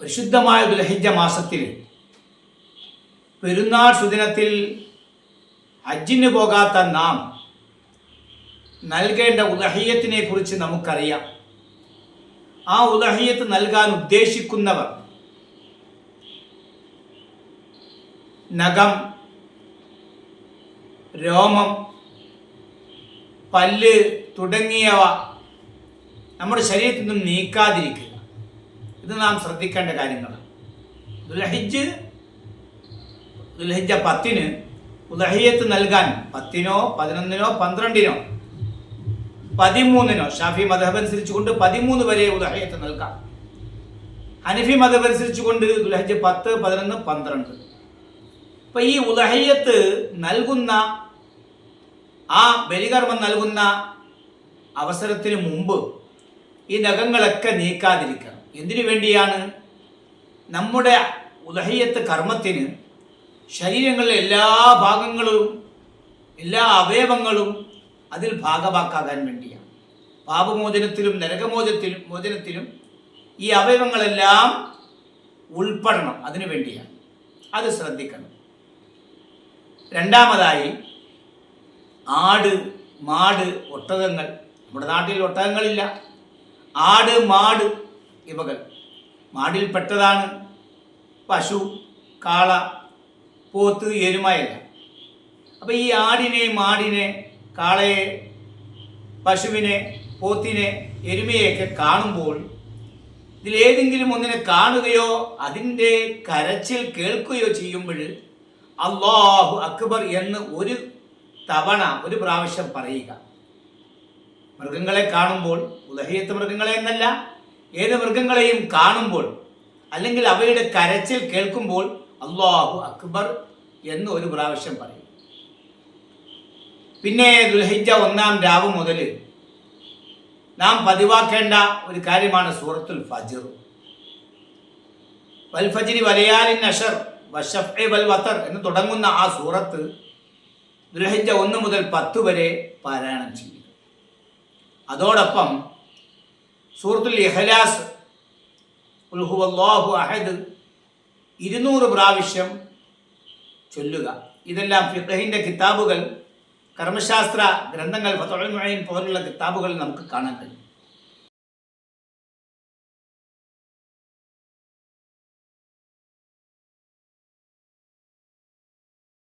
പരിശുദ്ധമായ ദുലഹിജ മാസത്തിൽ പെരുന്നാൾ സുദിനത്തിൽ ഹജ്ജിന് പോകാത്ത നാം നൽകേണ്ട ഉദഹീയത്തിനെ കുറിച്ച് നമുക്കറിയാം. ആ ഉദഹീയത്ത് നൽകാൻ ഉദ്ദേശിക്കുന്നവർ നഖം രോമം പല്ല് തുടങ്ങിയവ നമ്മുടെ ശരീരത്തിൽ നിന്നും നീക്കാതിരിക്കുക. ഇത് നാം ശ്രദ്ധിക്കേണ്ട കാര്യങ്ങളാണ് ദുൽഹിജ് ദുൽഹിജ പത്തിന് ഉദഹിയത്ത് നൽകാൻ പത്തിനോ പതിനൊന്നിനോ പന്ത്രണ്ടിനോ പതിമൂന്നിനോ ഷാഫി മതഹബ് അനുസരിച്ചുകൊണ്ട് പതിമൂന്ന് വരെ ഉദഹയത്ത് നൽകാം. ഹനഫി മതഹബ് അനുസരിച്ചുകൊണ്ട് ദുൽഹജ് പത്ത് പതിനൊന്ന് പന്ത്രണ്ട്. അപ്പൊ ഈ ഉദഹയ്യത്ത് നൽകുന്ന ആ ബലികർമ്മം നൽകുന്ന അവസരത്തിന് മുമ്പ് ഈ നഖങ്ങളൊക്കെ നീക്കാതിരിക്കണം. എന്തിനു വേണ്ടിയാണ്? നമ്മുടെ ഉദഹയ്യത്ത് കർമ്മത്തിന് ശരീരങ്ങളിലെ എല്ലാ ഭാഗങ്ങളും എല്ലാ അവയവങ്ങളും അതിൽ ഭാഗമാക്കാകാൻ വേണ്ടിയാണ്. പാപമോചനത്തിലും നരകമോചനത്തിലും മോചനത്തിലും ഈ അവയവങ്ങളെല്ലാം ഉൾപ്പെടണം അതിനു വേണ്ടിയാണ്. അത് ശ്രദ്ധിക്കണം. രണ്ടാമതായി ആട് മാട് ഒട്ടകങ്ങൾ. നമ്മുടെ നാട്ടിൽ ഒട്ടകങ്ങളില്ല. ആട് മാട് ഇവകൾ മാടിൽപ്പെട്ടതാണ് പശു കാള പോത്ത് എരുമയല്ല. അപ്പോൾ ഈ ആടിനെ മാടിനെ കാളയെ പശുവിനെ പോത്തിനെ എരുമയെയൊക്കെ കാണുമ്പോൾ ഇതിലേതെങ്കിലും ഒന്നിനെ കാണുകയോ അതിന്റെ കരച്ചിൽ കേൾക്കുകയോ ചെയ്യുമ്പോൾ അള്ളാഹു അക്ബർ എന്ന് ഒരു തവണ ഒരു പ്രാവശ്യം പറയുക. മൃഗങ്ങളെ കാണുമ്പോൾ ഉദഹയത്ത് മൃഗങ്ങളെ എന്നല്ല ഏത് മൃഗങ്ങളെയും കാണുമ്പോൾ അല്ലെങ്കിൽ അവയുടെ കരച്ചിൽ കേൾക്കുമ്പോൾ അള്ളാഹു അക്ബർ എന്ന് ഒരു പ്രാവശ്യം പറയും. പിന്നെ ദുൽഹിജ ഒന്നാം രാവ് മുതൽ നാം പതിവാക്കേണ്ട ഒരു കാര്യമാണ് സൂറത്തുൽ ഫജർ. വൽ വലയാലിൻ അഷർ വഷഫ് വൽ വത്തർ എന്ന് തുടങ്ങുന്ന ആ സൂറത്ത് ദുൽഹിജ ഒന്ന് മുതൽ പത്ത് വരെ പാരായണം ചെയ്യും അതോടൊപ്പം സൂറത്തുൽ ഇഖലാസ്. ഉൽഹുവല്ലാഹു അഹദ്. ഇരുന്നൂറ് പ്രാവശ്യം ചൊല്ലുക. ഇതെല്ലാം ഫിഖഹിന്റെ കിതാബുകൾ കർമ്മശാസ്ത്ര ഗ്രന്ഥങ്ങൾ മുഈൻ പോലുള്ള കിതാബുകൾ നമുക്ക് കാണാൻ കഴിയും.